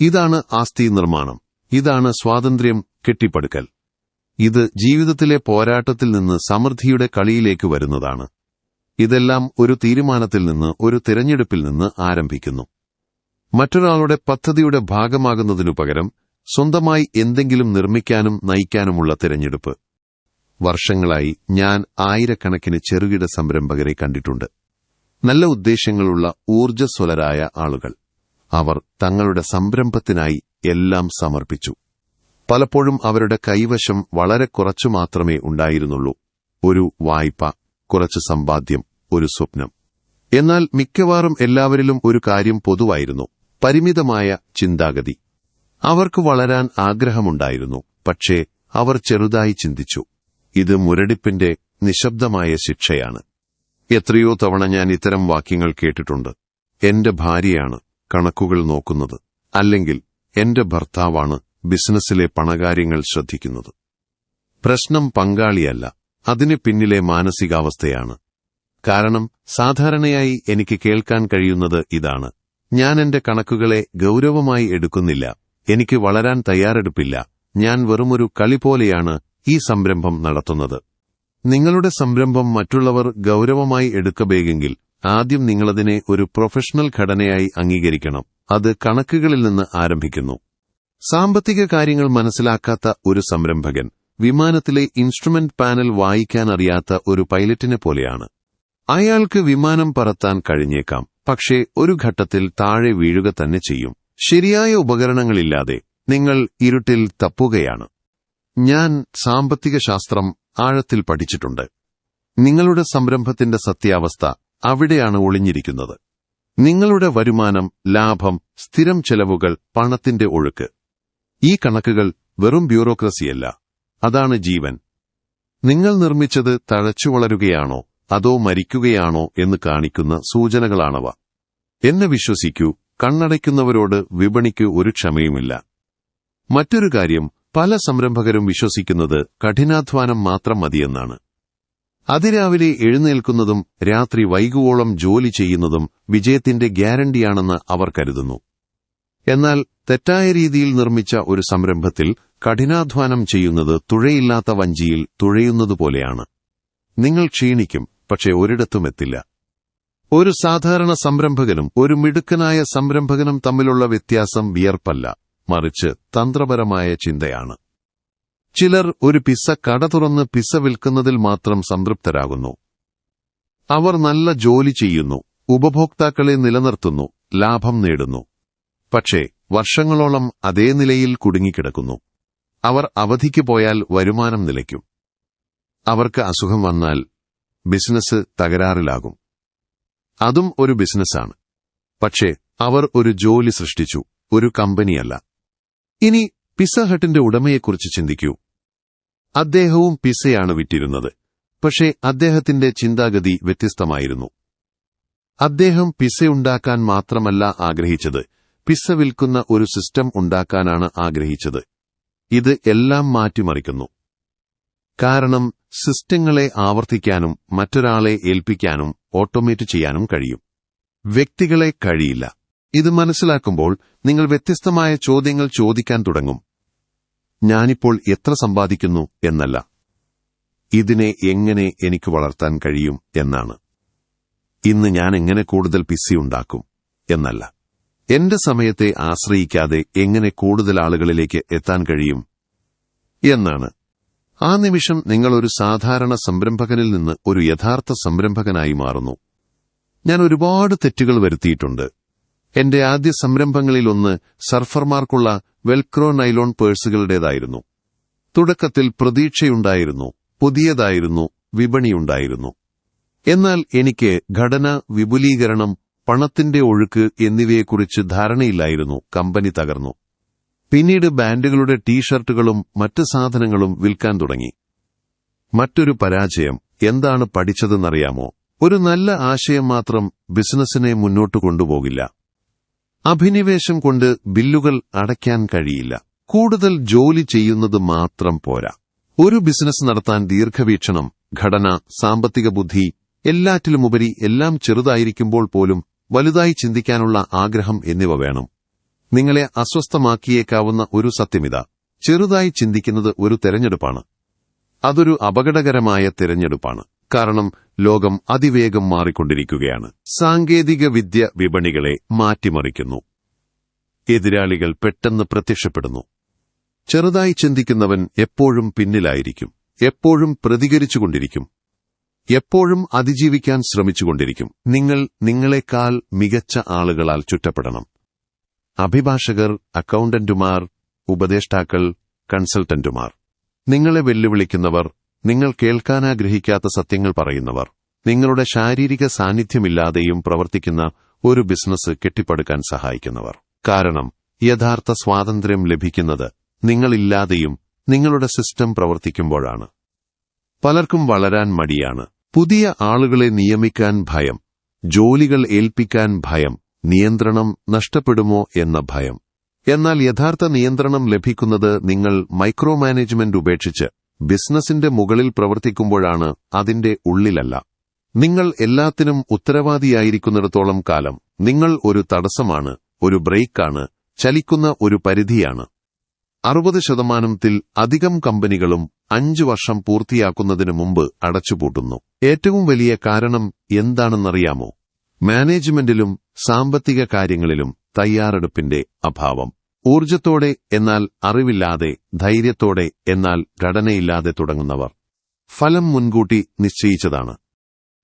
Speaker 1: ഇതാണ് ആസ്തി നിർമ്മാണം. ഇതാണ് സ്വാതന്ത്ര്യം കെട്ടിപ്പടുക്കൽ. ഇത് ജീവിതത്തിലെ പോരാട്ടത്തിൽ നിന്ന് സമൃദ്ധിയുടെ കളിയിലേക്ക് വരുന്നതാണ്. ഇതെല്ലാം ഒരു തീരുമാനത്തിൽ നിന്ന് ഒരു തിരഞ്ഞെടുപ്പിൽ നിന്ന് ആരംഭിക്കുന്നു. മറ്റൊരാളുടെ പദ്ധതിയുടെ ഭാഗമാകുന്നതിനു പകരം സ്വന്തമായി എന്തെങ്കിലും നിർമ്മിക്കാനും നയിക്കാനുമുള്ള തിരഞ്ഞെടുപ്പ്. വർഷങ്ങളായി ഞാൻ ആയിരക്കണക്കിന് ചെറുകിട സംരംഭകരെ കണ്ടിട്ടുണ്ട്. നല്ല ഉദ്ദേശങ്ങളുള്ള ഊർജസ്വലരായ ആളുകൾ. അവർ തങ്ങളുടെ സംരംഭത്തിനായി എല്ലാം സമർപ്പിച്ചു. പലപ്പോഴും അവരുടെ കൈവശം വളരെ കുറച്ചു മാത്രമേ ഉണ്ടായിരുന്നുള്ളൂ. ഒരു വായ്പ കുറച്ച് സമ്പാദ്യം ഒരു സ്വപ്നം. എന്നാൽ മിക്കവാറും എല്ലാവരിലും ഒരു കാര്യം പൊതുവായിരുന്നു. പരിമിതമായ ചിന്താഗതി. അവർക്ക് വളരാൻ ആഗ്രഹമുണ്ടായിരുന്നു പക്ഷേ അവർ ചെറുതായി ചിന്തിച്ചു. ഇത് മുരടിപ്പിന്റെ നിശബ്ദമായ ശിക്ഷയാണ്. എത്രയോ തവണ ഞാൻ ഇത്തരം വാക്യങ്ങൾ കേട്ടിട്ടുണ്ട്. എന്റെ ഭാര്യയാണ് കണക്കുകൾ നോക്കുന്നത് അല്ലെങ്കിൽ എന്റെ ഭർത്താവാണ് ബിസിനസ്സിലെ പണകാര്യങ്ങൾ ശ്രദ്ധിക്കുന്നത്. പ്രശ്നം പങ്കാളിയല്ല അതിന് പിന്നിലെ മാനസികാവസ്ഥയാണ്. കാരണം സാധാരണയായി എനിക്ക് കേൾക്കാൻ കഴിയുന്നത് ഇതാണ്. ഞാൻ എന്റെ കണക്കുകളെ ഗൗരവമായി എടുക്കുന്നില്ല എനിക്ക് വളരാൻ തയ്യാറെടുപ്പില്ല. ഞാൻ വെറുമൊരു കളി പോലെയാണ് ഈ സംരംഭം നടത്തുന്നത്. നിങ്ങളുടെ സംരംഭം മറ്റുള്ളവർ ഗൗരവമായി എടുക്കബേകെങ്കിൽ ആദ്യം നിങ്ങളതിനെ ഒരു പ്രൊഫഷണൽ ഘടനയായി അംഗീകരിക്കണം. അത് കണക്കുകളിൽ നിന്ന് ആരംഭിക്കുന്നു. സാമ്പത്തിക കാര്യങ്ങൾ മനസ്സിലാക്കാത്ത ഒരു സംരംഭകൻ വിമാനത്തിലെ ഇൻസ്ട്രുമെന്റ് പാനൽ വായിക്കാൻ അറിയാത്ത ഒരു പൈലറ്റിനെ പോലെയാണ്. അയാൾക്ക് വിമാനം പറത്താൻ കഴിഞ്ഞേക്കാം പക്ഷേ ഒരു ഘട്ടത്തിൽ താഴെ വീഴുക തന്നെ ചെയ്യും. ശരിയായ ഉപകരണങ്ങളില്ലാതെ നിങ്ങൾ ഇരുട്ടിൽ തപ്പുകയാണ്. ഞാൻ സാമ്പത്തിക ശാസ്ത്രം ആഴത്തിൽ പഠിച്ചിട്ടുണ്ട്. നിങ്ങളുടെ സംരംഭത്തിന്റെ സത്യാവസ്ഥ അവിടെയാണ് ഒളിഞ്ഞിരിക്കുന്നത്. നിങ്ങളുടെ വരുമാനം ലാഭം സ്ഥിരം ചെലവുകൾ പണത്തിന്റെ ഒഴുക്ക്. ഈ കണക്കുകൾ വെറും ബ്യൂറോക്രസിയല്ല. അതാണ് ജീവൻ. നിങ്ങൾ നിർമ്മിച്ചത് തഴച്ചു വളരുകയാണോ അതോ മരിക്കുകയാണോ എന്ന് കാണിക്കുന്ന സൂചനകളാണവ. എന്നെ വിശ്വസിക്കൂ കണ്ണടയ്ക്കുന്നവരോട് വിപണിക്ക് ഒരു ക്ഷമയുമില്ല. മറ്റൊരു കാര്യം പല സംരംഭകരും വിശ്വസിക്കുന്നത് കഠിനാധ്വാനം മാത്രം മതിയെന്നാണ്. അതിരാവിലെ എഴുന്നേൽക്കുന്നതും രാത്രി വൈകുവോളം ജോലി ചെയ്യുന്നതും വിജയത്തിന്റെ ഗ്യാരണ്ടിയാണെന്ന് അവർ കരുതുന്നു. എന്നാൽ തെറ്റായ രീതിയിൽ നിർമ്മിച്ച ഒരു സംരംഭത്തിൽ കഠിനാധ്വാനം ചെയ്യുന്നത് തുഴയില്ലാത്ത വഞ്ചിയിൽ തുഴയുന്നതുപോലെയാണ്. നിങ്ങൾ ക്ഷീണിക്കും പക്ഷെ ഒരിടത്തും എത്തില്ല. ഒരു സാധാരണ സംരംഭകനും ഒരു മിടുക്കനായ സംരംഭകനും തമ്മിലുള്ള വ്യത്യാസം വിയർപ്പല്ല മറിച്ച് തന്ത്രപരമായ ചിന്തയാണ്. ചിലർ ഒരു പിസ്സ കട തുറന്ന് പിസ്സ വിൽക്കുന്നതിൽ മാത്രം സംതൃപ്തരാകുന്നു. അവർ നല്ല ജോലി ചെയ്യുന്നു ഉപഭോക്താക്കളെ നിലനിർത്തുന്നു ലാഭം നേടുന്നു. പക്ഷേ വർഷങ്ങളോളം അതേ നിലയിൽ കുടുങ്ങിക്കിടക്കുന്നു. അവർ അവധിക്ക് പോയാൽ വരുമാനം നിലയ്ക്കും. അവർക്ക് അസുഖം വന്നാൽ ബിസിനസ് തകരാറിലാകും. അതും ഒരു ബിസിനസ്സാണ്. പക്ഷേ അവർ ഒരു ജോലി സൃഷ്ടിച്ചു ഒരു കമ്പനിയല്ല. ഇനി പിസ്സ ഹട്ടിന്റെ ഉടമയെക്കുറിച്ച് ചിന്തിക്കൂ. അദ്ദേഹവും പിസയാണ് വിറ്റിരുന്നത്. പക്ഷേ അദ്ദേഹത്തിന്റെ ചിന്താഗതി വ്യത്യസ്തമായിരുന്നു. അദ്ദേഹം പിസയുണ്ടാക്കാൻ മാത്രമല്ല ആഗ്രഹിച്ചത്. പിസ വിൽക്കുന്ന ഒരു സിസ്റ്റം ഉണ്ടാക്കാനാണ് ആഗ്രഹിച്ചത്. ഇത് എല്ലാം മാറ്റിമറിക്കുന്നു. കാരണം സിസ്റ്റങ്ങളെ ആവർത്തിക്കാനും മറ്റൊരാളെ ഏൽപ്പിക്കാനും ഓട്ടോമേറ്റ് ചെയ്യാനും കഴിയും. വ്യക്തികളെ കഴിയില്ല. ഇത് മനസ്സിലാക്കുമ്പോൾ നിങ്ങൾ വ്യത്യസ്തമായ ചോദ്യങ്ങൾ ചോദിക്കാൻ തുടങ്ങും. ഞാനിപ്പോൾ എത്ര സമ്പാദിക്കുന്നു എന്നല്ല. ഇതിനെ എങ്ങനെ എനിക്ക് വളർത്താൻ കഴിയും എന്നാണ്. ഇന്ന് ഞാൻ എങ്ങനെ കൂടുതൽ പിസി പിസ്സിയുണ്ടാക്കും എന്നല്ല. എന്റെ സമയത്തെ ആശ്രയിക്കാതെ എങ്ങനെ കൂടുതൽ ആളുകളിലേക്ക് എത്താൻ കഴിയും എന്നാണ്. ആ നിമിഷം നിങ്ങൾ ഒരു സാധാരണ സംരംഭകനിൽ നിന്ന് ഒരു യഥാർത്ഥ സംരംഭകനായി മാറുന്നു. ഞാൻ ഒരുപാട് തെറ്റുകൾ വരുത്തിയിട്ടുണ്ട്. എന്റെ ആദ്യ സംരംഭങ്ങളിലൊന്ന് സർഫർമാർക്കുള്ള വെൽക്രോ നൈലോൺ പേഴ്സുകളുടേതായിരുന്നു. തുടക്കത്തിൽ പ്രതീക്ഷയുണ്ടായിരുന്നു പുതിയതായിരുന്നു വിപണിയുണ്ടായിരുന്നു. എന്നാൽ എനിക്ക് ഘടന വിപുലീകരണം പണത്തിന്റെ ഒഴുക്ക് എന്നിവയെക്കുറിച്ച് ധാരണയില്ലായിരുന്നു കമ്പനി തകർന്നു. പിന്നീട് ബാൻഡുകളുടെ ടീഷർട്ടുകളും മറ്റ് സാധനങ്ങളും വിൽക്കാൻ തുടങ്ങി. മറ്റൊരു പരാജയം എന്താണ് പഠിച്ചതെന്നറിയാമോ? ഒരു നല്ല ആശയം മാത്രം ബിസിനസിനെ മുന്നോട്ട് കൊണ്ടുപോകില്ല. അഭിനിവേശം കൊണ്ട് ബില്ലുകൾ അടയ്ക്കാൻ കഴിയില്ല. കൂടുതൽ ജോലി ചെയ്യുന്നത് മാത്രം പോരാ. ഒരു ബിസിനസ് നടത്താൻ ദീർഘവീക്ഷണം ഘടന സാമ്പത്തിക ബുദ്ധി എല്ലാറ്റിലുമുപരി എല്ലാം ചെറുതായിരിക്കുമ്പോൾ പോലും വലുതായി ചിന്തിക്കാനുള്ള ആഗ്രഹം എന്നിവ വേണം. നിങ്ങളെ അസ്വസ്ഥമാക്കിയേക്കാവുന്ന ഒരു സത്യമിത. ചെറുതായി ചിന്തിക്കുന്നത് ഒരു തെരഞ്ഞെടുപ്പാണ്. അതൊരു അപകടകരമായ തിരഞ്ഞെടുപ്പാണ്. കാരണം ലോകം അതിവേഗം മാറിക്കൊണ്ടിരിക്കുകയാണ്. സാങ്കേതിക വിദ്യ വിപണികളെ മാറ്റിമറിക്കുന്നു. എതിരാളികൾ പെട്ടെന്ന് പ്രത്യക്ഷപ്പെടുന്നു. ചെറുതായി ചിന്തിക്കുന്നവൻ എപ്പോഴും പിന്നിലായിരിക്കും. എപ്പോഴും പ്രതികരിച്ചുകൊണ്ടിരിക്കും. എപ്പോഴും അതിജീവിക്കാൻ ശ്രമിച്ചുകൊണ്ടിരിക്കും. നിങ്ങൾ നിങ്ങളെക്കാൾ മികച്ച ആളുകളാൽ ചുറ്റപ്പെടണം. അഭിഭാഷകർ അക്കൗണ്ടന്റുമാർ ഉപദേഷ്ടാക്കൾ കൺസൾട്ടന്റുമാർ. നിങ്ങളെ വെല്ലുവിളിക്കുന്നവർ നിങ്ങൾ കേൾക്കാനാഗ്രഹിക്കാത്ത സത്യങ്ങൾ പറയുന്നവർ. നിങ്ങളുടെ ശാരീരിക സാന്നിധ്യമില്ലാതെയും പ്രവർത്തിക്കുന്ന ഒരു ബിസിനസ് കെട്ടിപ്പടുക്കാൻ സഹായിക്കുന്നവർ. കാരണം യഥാർത്ഥ സ്വാതന്ത്ര്യം ലഭിക്കുന്നത് നിങ്ങളില്ലാതെയും നിങ്ങളുടെ സിസ്റ്റം പ്രവർത്തിക്കുമ്പോഴാണ്. പലർക്കും വളരാൻ മടിയാണ്. പുതിയ ആളുകളെ നിയമിക്കാൻ ഭയം ജോലികൾ ഏൽപ്പിക്കാൻ ഭയം നിയന്ത്രണം നഷ്ടപ്പെടുമോ എന്ന ഭയം. എന്നാൽ യഥാർത്ഥ നിയന്ത്രണം ലഭിക്കുന്നത് നിങ്ങൾ മൈക്രോ മാനേജ്മെന്റ് ഉപേക്ഷിച്ച് ബിസിനസിന്റെ മുകളിൽ പ്രവർത്തിക്കുമ്പോഴാണ് അതിന്റെ ഉള്ളിലല്ല. നിങ്ങൾ എല്ലാത്തിനും ഉത്തരവാദിയായിരിക്കുന്നിടത്തോളം കാലം നിങ്ങൾ ഒരു തടസ്സമാണ് ഒരു ബ്രേക്കാണ് ചലിക്കുന്ന ഒരു പരിധിയാണ്. അറുപത് ശതമാനത്തിൽ അധികം കമ്പനികളും അഞ്ചു വർഷം പൂർത്തിയാക്കുന്നതിന് മുമ്പ് അടച്ചുപൂട്ടുന്നു. ഏറ്റവും വലിയ കാരണം എന്താണെന്നറിയാമോ? മാനേജ്മെന്റിലും സാമ്പത്തിക കാര്യങ്ങളിലും തയ്യാറെടുപ്പിന്റെ അഭാവം. ഊർജത്തോടെ എന്നാൽ അറിവില്ലാതെ ധൈര്യത്തോടെ എന്നാൽ ഘടനയില്ലാതെ തുടങ്ങുന്നവർ ഫലം മുൻകൂട്ടി നിശ്ചയിച്ചതാണ്.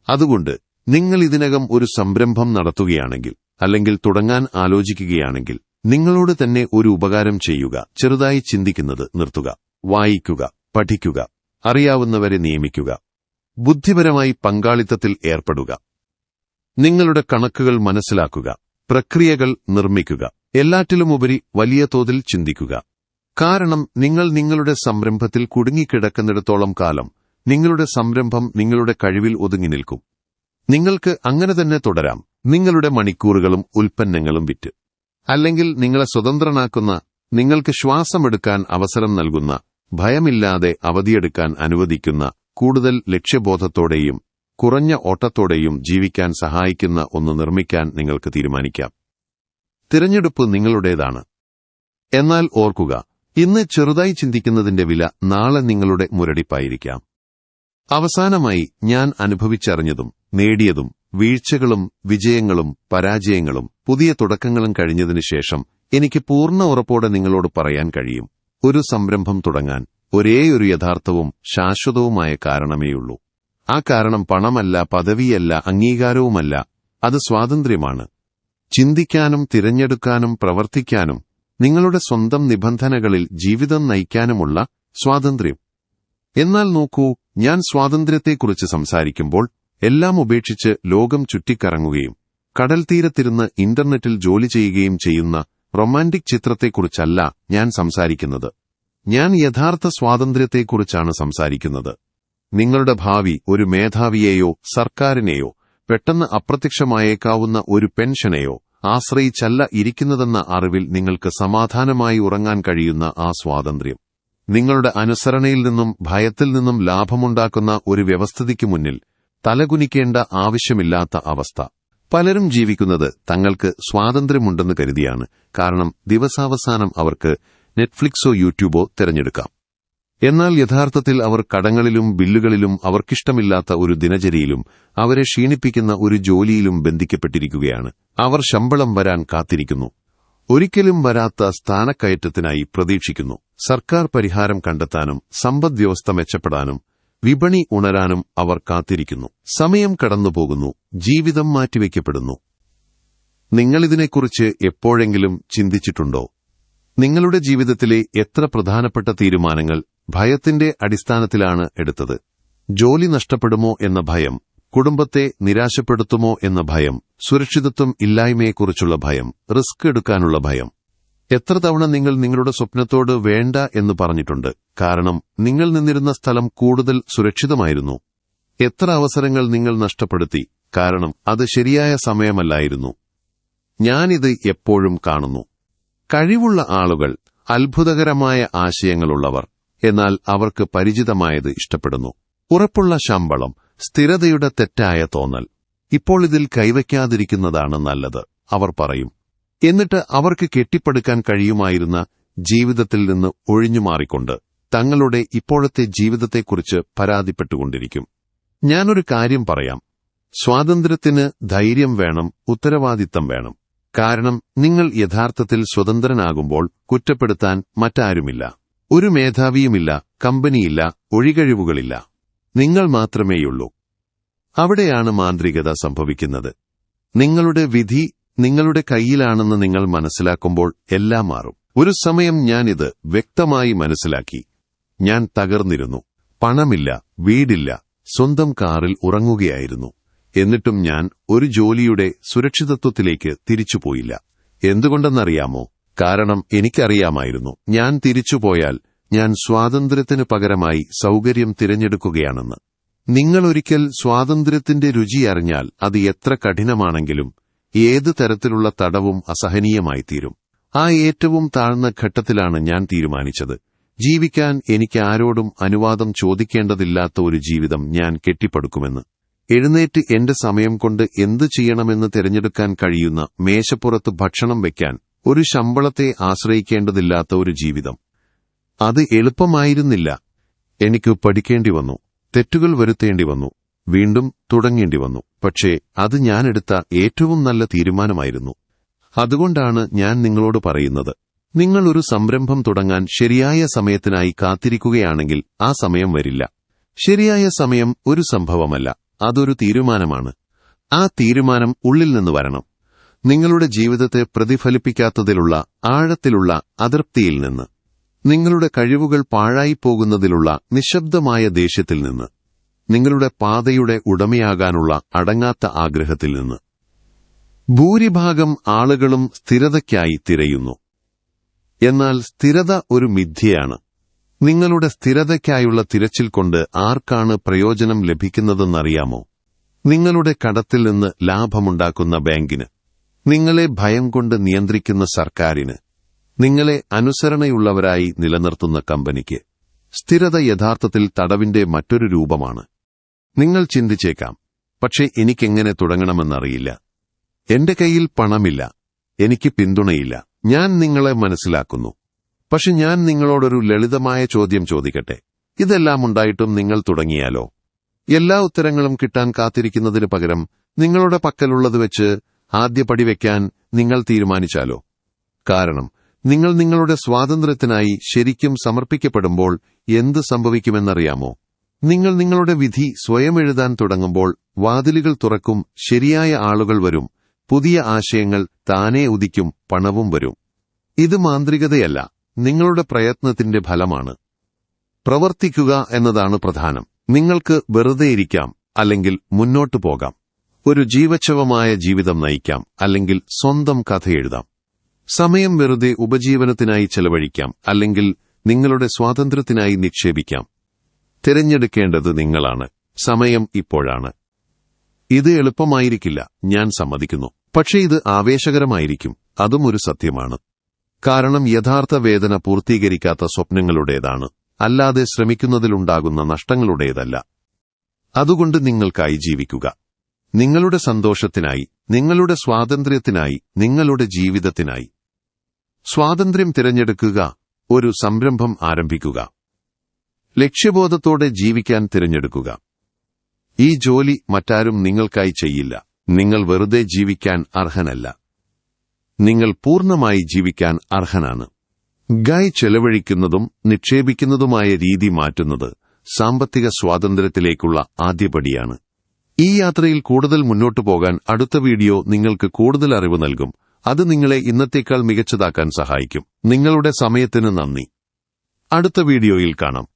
Speaker 1: അതുകൊണ്ട് നിങ്ങൾ ഇതിനകം ഒരു സംരംഭം നടത്തുകയാണെങ്കിൽ അല്ലെങ്കിൽ തുടങ്ങാൻ ആലോചിക്കുകയാണെങ്കിൽ നിങ്ങളോട് തന്നെ ഒരു ഉപകാരം ചെയ്യുക ചെറുതായി ചിന്തിക്കുന്നത് നിർത്തുക വായിക്കുക പഠിക്കുക അറിയാവുന്നവരെ നിയമിക്കുക ബുദ്ധിപരമായി പങ്കാളിത്തത്തിൽ ഏർപ്പെടുക. നിങ്ങളുടെ കണക്കുകൾ മനസ്സിലാക്കുക. പ്രക്രിയകൾ നിർമ്മിക്കുക. എല്ലാറ്റിലുമുപരി വലിയ തോതിൽ ചിന്തിക്കുക. കാരണം നിങ്ങൾ നിങ്ങളുടെ സംരംഭത്തിൽ കുടുങ്ങിക്കിടക്കുന്നിടത്തോളം കാലം നിങ്ങളുടെ സംരംഭം നിങ്ങളുടെ കഴിവിൽ ഒതുങ്ങി നിൽക്കും. നിങ്ങൾക്ക് അങ്ങനെ തന്നെ തുടരാം. നിങ്ങളുടെ മണിക്കൂറുകളും ഉൽപ്പന്നങ്ങളും വിറ്റ്. അല്ലെങ്കിൽ നിങ്ങളെ സ്വതന്ത്രനാക്കുന്ന നിങ്ങൾക്ക് ശ്വാസമെടുക്കാൻ അവസരം നൽകുന്ന ഭയമില്ലാതെ അവധിയെടുക്കാൻ അനുവദിക്കുന്ന കൂടുതൽ ലക്ഷ്യബോധത്തോടെയും കുറഞ്ഞ ഓട്ടത്തോടെയും ജീവിക്കാൻ സഹായിക്കുന്ന ഒന്ന് നിർമ്മിക്കാൻ നിങ്ങൾക്ക് തീരുമാനിക്കാം. തിരഞ്ഞെടുപ്പ് നിങ്ങളുടേതാണ്. എന്നാൽ ഓർക്കുക ഇന്ന് ചെറുതായി ചിന്തിക്കുന്നതിന്റെ വില നാളെ നിങ്ങളുടെ മുരടിപ്പായിരിക്കാം. അവസാനമായി ഞാൻ അനുഭവിച്ചറിഞ്ഞതും നേടിയതും വീഴ്ചകളും വിജയങ്ങളും പരാജയങ്ങളും പുതിയ തുടക്കങ്ങളും കഴിഞ്ഞതിനു ശേഷം എനിക്ക് പൂർണ ഉറപ്പോടെ നിങ്ങളോട് പറയാൻ കഴിയും. ഒരു സംരംഭം തുടങ്ങാൻ ഒരേയൊരു യഥാർത്ഥവും ശാശ്വതവുമായ കാരണമേയുള്ളൂ. ആ കാരണം പണമല്ല പദവിയല്ല അംഗീകാരവുമല്ല. അത് സ്വാതന്ത്ര്യമാണ്. ചിന്തിക്കാനും തിരഞ്ഞെടുക്കാനും പ്രവർത്തിക്കാനും നിങ്ങളുടെ സ്വന്തം നിബന്ധനകളിൽ ജീവിതം നയിക്കാനുമുള്ള സ്വാതന്ത്ര്യം. എന്നാൽ നോക്കൂ ഞാൻ സ്വാതന്ത്ര്യത്തെക്കുറിച്ച് സംസാരിക്കുമ്പോൾ എല്ലാം ഉപേക്ഷിച്ച് ലോകം ചുറ്റിക്കറങ്ങുകയും കടൽ തീരത്തിരുന്ന് ഇന്റർനെറ്റിൽ ജോലി ചെയ്യുകയും ചെയ്യുന്ന റൊമാന്റിക് ചിത്രത്തെക്കുറിച്ചല്ല ഞാൻ സംസാരിക്കുന്നത്. ഞാൻ യഥാർത്ഥ സ്വാതന്ത്ര്യത്തെക്കുറിച്ചാണ് സംസാരിക്കുന്നത്. നിങ്ങളുടെ ഭാവി ഒരു മേധാവിയെയോ സർക്കാരിനെയോ പെട്ടെന്ന് അപ്രത്യക്ഷമായേക്കാവുന്ന ഒരു പെൻഷനെയോ ആശ്രയിച്ചല്ല ഇരിക്കുന്നതെന്ന അറിവിൽ നിങ്ങൾക്ക് സമാധാനമായി ഉറങ്ങാൻ കഴിയുന്ന ആ സ്വാതന്ത്ര്യം. നിങ്ങളുടെ അനുസരണയിൽ നിന്നും ഭയത്തിൽ നിന്നും ലാഭമുണ്ടാക്കുന്ന ഒരു വ്യവസ്ഥിതിക്ക് മുന്നിൽ തലകുനിക്കേണ്ട ആവശ്യമില്ലാത്ത അവസ്ഥ. പലരും ജീവിക്കുന്നത് തങ്ങൾക്ക് സ്വാതന്ത്ര്യമുണ്ടെന്ന് കരുതിയാണ്. കാരണം ദിവസാവസാനം അവർക്ക് നെറ്റ്ഫ്ലിക്സോ യൂട്യൂബോ തിരഞ്ഞെടുക്കാം. എന്നാൽ യഥാർത്ഥത്തിൽ അവർ കടങ്ങളിലും ബില്ലുകളിലും അവർക്കിഷ്ടമില്ലാത്ത ഒരു ദിനചര്യയിലും അവരെ ക്ഷീണിപ്പിക്കുന്ന ഒരു ജോലിയിലും ബന്ധിക്കപ്പെട്ടിരിക്കുകയാണ്. അവർ ശമ്പളം വരാൻ കാത്തിരിക്കുന്നു. ഒരിക്കലും വരാത്ത സ്ഥാനക്കയറ്റത്തിനായി പ്രതീക്ഷിക്കുന്നു. സർക്കാർ പരിഹാരം കണ്ടെത്താനും സമ്പദ്വ്യവസ്ഥ മെച്ചപ്പെടാനും വിപണി ഉണരാനും അവർ കാത്തിരിക്കുന്നു. സമയം കടന്നുപോകുന്നു. ജീവിതം മാറ്റിവെക്കപ്പെടുന്നു. നിങ്ങളിതിനെക്കുറിച്ച് എപ്പോഴെങ്കിലും ചിന്തിച്ചിട്ടുണ്ടോ? നിങ്ങളുടെ ജീവിതത്തിലെ എത്ര പ്രധാനപ്പെട്ട തീരുമാനങ്ങൾ ഭയത്തിന്റെ അടിസ്ഥാനത്തിലാണ് എടുത്തത്. ജോലി നഷ്ടപ്പെടുമോ എന്ന ഭയം കുടുംബത്തെ നിരാശപ്പെടുത്തുമോ എന്ന ഭയം സുരക്ഷിതത്വം ഇല്ലായ്മയെക്കുറിച്ചുള്ള ഭയം റിസ്ക് എടുക്കാനുള്ള ഭയം. എത്ര തവണ നിങ്ങൾ നിങ്ങളുടെ സ്വപ്നത്തോട് വേണ്ട എന്ന് പറഞ്ഞിട്ടുണ്ട്. കാരണം നിങ്ങൾ നിന്നിരുന്ന സ്ഥലം കൂടുതൽ സുരക്ഷിതമായിരുന്നു. എത്ര അവസരങ്ങൾ നിങ്ങൾ നഷ്ടപ്പെടുത്തി. കാരണം അത് ശരിയായ സമയമല്ലായിരുന്നു. ഞാനിത് എപ്പോഴും കാണുന്നു. കഴിവുള്ള ആളുകൾ അത്ഭുതകരമായ ആശയങ്ങളുള്ളവർ. എന്നാൽ അവർക്ക് പരിചിതമായത് ഇഷ്ടപ്പെടുന്നു. ഉറപ്പുള്ള ശമ്പളം സ്ഥിരതയുടെ തെറ്റായ തോന്നൽ. ഇപ്പോൾ ഇതിൽ കൈവയ്ക്കാതിരിക്കുന്നതാണ് നല്ലത് അവർ പറയും. എന്നിട്ട് അവർക്ക് കെട്ടിപ്പടുക്കാൻ കഴിയുമായിരുന്ന ജീവിതത്തിൽ നിന്ന് ഒഴിഞ്ഞുമാറിക്കൊണ്ട് തങ്ങളുടെ ഇപ്പോഴത്തെ ജീവിതത്തെക്കുറിച്ച് പരാതിപ്പെട്ടുകൊണ്ടിരിക്കും. ഞാനൊരു കാര്യം പറയാം. സ്വാതന്ത്ര്യത്തിന് ധൈര്യം വേണം ഉത്തരവാദിത്തം വേണം. കാരണം നിങ്ങൾ യഥാർത്ഥത്തിൽ സ്വതന്ത്രനാകുമ്പോൾ കുറ്റപ്പെടുത്താൻ മറ്റാരുമില്ല. ഒരു മേധാവിയുമില്ല കമ്പനിയില്ല ഒഴികഴിവുകളില്ല. നിങ്ങൾ മാത്രമേയുള്ളൂ. അവിടെയാണ് മാന്ത്രികത സംഭവിക്കുന്നത്. നിങ്ങളുടെ വിധി നിങ്ങളുടെ കയ്യിലാണെന്ന് നിങ്ങൾ മനസ്സിലാക്കുമ്പോൾ എല്ലാം മാറും. ഒരു സമയം ഞാനിത് വ്യക്തമായി മനസ്സിലാക്കി. ഞാൻ തകർന്നിരുന്നു. പണമില്ല വീടില്ല സ്വന്തം കാറിൽ ഉറങ്ങുകയായിരുന്നു. എന്നിട്ടും ഞാൻ ഒരു ജോലിയുടെ സുരക്ഷിതത്വത്തിലേക്ക് തിരിച്ചുപോയില്ല. എന്തുകൊണ്ടെന്നറിയാമോ? കാരണം എനിക്കറിയാമായിരുന്നു. ഞാൻ തിരിച്ചുപോയാൽ ഞാൻ സ്വാതന്ത്ര്യത്തിന് പകരമായി സൗകര്യം തിരഞ്ഞെടുക്കുകയാണെന്ന്. നിങ്ങളൊരിക്കൽ സ്വാതന്ത്ര്യത്തിന്റെ രുചി അറിഞ്ഞാൽ അത് എത്ര കഠിനമാണെങ്കിലും ഏത് തരത്തിലുള്ള തടവും അസഹനീയമായി തീരും ആ ഏറ്റവും താഴ്ന്ന ഘട്ടത്തിലാണ് ഞാൻ തീരുമാനിച്ചത്. ജീവിക്കാൻ എനിക്ക് ആരോടും അനുവാദം ചോദിക്കേണ്ടതില്ലാത്ത ഒരു ജീവിതം ഞാൻ കെട്ടിപ്പടുക്കുമെന്ന്. എഴുന്നേറ്റ് എന്റെ സമയം കൊണ്ട് എന്തു ചെയ്യണമെന്ന് തിരഞ്ഞെടുക്കാൻ കഴിയുന്ന മേശപ്പുറത്ത് ഭക്ഷണം വയ്ക്കാൻ ഒരു ശമ്പളത്തെ ആശ്രയിക്കേണ്ടതില്ലാത്ത ഒരു ജീവിതം. അത് എളുപ്പമായിരുന്നില്ല. എനിക്ക് പഠിക്കേണ്ടി വന്നു തെറ്റുകൾ വരുത്തേണ്ടി വന്നു വീണ്ടും തുടങ്ങേണ്ടി വന്നു. പക്ഷേ അത് ഞാനെടുത്ത ഏറ്റവും നല്ല തീരുമാനമായിരുന്നു. അതുകൊണ്ടാണ് ഞാൻ നിങ്ങളോട് പറയുന്നത്. നിങ്ങൾ ഒരു സംരംഭം തുടങ്ങാൻ ശരിയായ സമയത്തിനായി കാത്തിരിക്കുകയാണെങ്കിൽ ആ സമയം വരില്ല. ശരിയായ സമയം ഒരു സംഭവമല്ല അതൊരു തീരുമാനമാണ്. ആ തീരുമാനം ഉള്ളിൽ നിന്ന് വരണം. നിങ്ങളുടെ ജീവിതത്തെ പ്രതിഫലിപ്പിക്കാത്തതിലുള്ള ആഴത്തിലുള്ള അതൃപ്തിയിൽ നിന്ന്. നിങ്ങളുടെ കഴിവുകൾ പാഴായി പോകുന്നതിലുള്ള നിശബ്ദമായ ദേഷ്യത്തിൽ നിന്ന്. നിങ്ങളുടെ പാതയുടെ ഉടമയാകാനുള്ള അടങ്ങാത്ത ആഗ്രഹത്തിൽ നിന്ന്. ഭൂരിഭാഗം ആളുകളും സ്ഥിരതയ്ക്കായി തിരയുന്നു. എന്നാൽ സ്ഥിരത ഒരു മിഥ്യയാണ്. നിങ്ങളുടെ സ്ഥിരതയ്ക്കായുള്ള തിരച്ചിൽ കൊണ്ട് ആർക്കാണ് പ്രയോജനം ലഭിക്കുന്നതെന്നറിയാമോ? നിങ്ങളുടെ കടത്തിൽ നിന്ന് ലാഭമുണ്ടാക്കുന്ന ബാങ്കിന്. നിങ്ങളെ ഭയം കൊണ്ട് നിയന്ത്രിക്കുന്ന സർക്കാരിന് നിങ്ങളെ അനുസരണയുള്ളവരായി നിലനിർത്തുന്ന കമ്പനിക്ക് സ്ഥിരത യഥാർത്ഥത്തിൽ തടവിന്റെ മറ്റൊരു രൂപമാണ്. നിങ്ങൾ ചിന്തിച്ചേക്കാം പക്ഷേ എനിക്കെങ്ങനെ തുടങ്ങണമെന്നറിയില്ല. എന്റെ കയ്യിൽ പണമില്ല എനിക്ക് പിന്തുണയില്ല ഞാൻ നിങ്ങളെ മനസ്സിലാക്കുന്നു. പക്ഷെ ഞാൻ നിങ്ങളോടൊരു ലളിതമായ ചോദ്യം ചോദിക്കട്ടെ ഇതെല്ലാം ഉണ്ടായിട്ടും നിങ്ങൾ തുടങ്ങിയാലോ? എല്ലാ ഉത്തരങ്ങളും കിട്ടാൻ കാത്തിരിക്കുന്നതിന് പകരം നിങ്ങളുടെ പക്കലുള്ളത് വെച്ച് ആദ്യ പടി വയ്ക്കാൻ നിങ്ങൾ തീരുമാനിച്ചാലോ? കാരണം നിങ്ങൾ നിങ്ങളുടെ സ്വാതന്ത്ര്യത്തിനായി ശരിക്കും സമർപ്പിക്കപ്പെടുമ്പോൾ എന്ത് സംഭവിക്കുമെന്നറിയാമോ? നിങ്ങൾ നിങ്ങളുടെ വിധി സ്വയം എഴുതാൻ തുടങ്ങുമ്പോൾ വാതിലുകൾ തുറക്കും ശരിയായ ആളുകൾ വരും പുതിയ ആശയങ്ങൾ താനേ ഉദിക്കും പണവും വരും. ഇത് മാന്ത്രികതയല്ല നിങ്ങളുടെ പ്രയത്നത്തിന്റെ ഫലമാണ്. പ്രവർത്തിക്കുക എന്നതാണ് പ്രധാനം. നിങ്ങൾക്ക് വെറുതെ ഇരിക്കാം അല്ലെങ്കിൽ മുന്നോട്ടു പോകാം. ഒരു ജീവച്ഛവമായ ജീവിതം നയിക്കാം അല്ലെങ്കിൽ സ്വന്തം കഥ എഴുതാം. സമയം വെറുതെ ഉപജീവനത്തിനായി ചെലവഴിക്കാം അല്ലെങ്കിൽ നിങ്ങളുടെ സ്വാതന്ത്ര്യത്തിനായി നിക്ഷേപിക്കാം. തിരഞ്ഞെടുക്കേണ്ടത് നിങ്ങളാണ്. സമയം ഇപ്പോഴാണ്. ഇത് എളുപ്പമായിരിക്കില്ല ഞാൻ സമ്മതിക്കുന്നു. പക്ഷേ ഇത് ആവേശകരമായിരിക്കും അതും ഒരു സത്യമാണ്. കാരണം യഥാർത്ഥ വേദന പൂർത്തീകരിക്കാത്ത സ്വപ്നങ്ങളുടേതാണ് അല്ലാതെ ശ്രമിക്കുന്നതിലുണ്ടാകുന്ന നഷ്ടങ്ങളുടേതല്ല. അതുകൊണ്ട് നിങ്ങൾക്കായി ജീവിക്കുക. നിങ്ങളുടെ സന്തോഷത്തിനായി നിങ്ങളുടെ സ്വാതന്ത്ര്യത്തിനായി നിങ്ങളുടെ ജീവിതത്തിനായി. സ്വാതന്ത്ര്യം തിരഞ്ഞെടുക്കുക ഒരു സംരംഭം ആരംഭിക്കുക. ലക്ഷ്യബോധത്തോടെ ജീവിക്കാൻ തിരഞ്ഞെടുക്കുക. ഈ ജോലി മറ്റാരും നിങ്ങൾക്കായി ചെയ്യില്ല. നിങ്ങൾ വെറുതെ ജീവിക്കാൻ അർഹനല്ല. നിങ്ങൾ പൂർണമായി ജീവിക്കാൻ അർഹനാണ്. ഗായ് ചെലവഴിക്കുന്നതും നിക്ഷേപിക്കുന്നതുമായ രീതി മാറ്റുന്നത് സാമ്പത്തിക സ്വാതന്ത്ര്യത്തിലേക്കുള്ള ആദ്യപടിയാണ്. ഈ യാത്രയിൽ കൂടുതൽ മുന്നോട്ടു പോകാൻ അടുത്ത വീഡിയോ നിങ്ങൾക്ക് കൂടുതൽ അറിവ് നൽകും. അത് നിങ്ങളെ ഇന്നത്തേക്കാൾ മികച്ചതാക്കാൻ സഹായിക്കും. നിങ്ങളുടെ സമയത്തിന് നന്ദി. അടുത്ത വീഡിയോയിൽ കാണാം.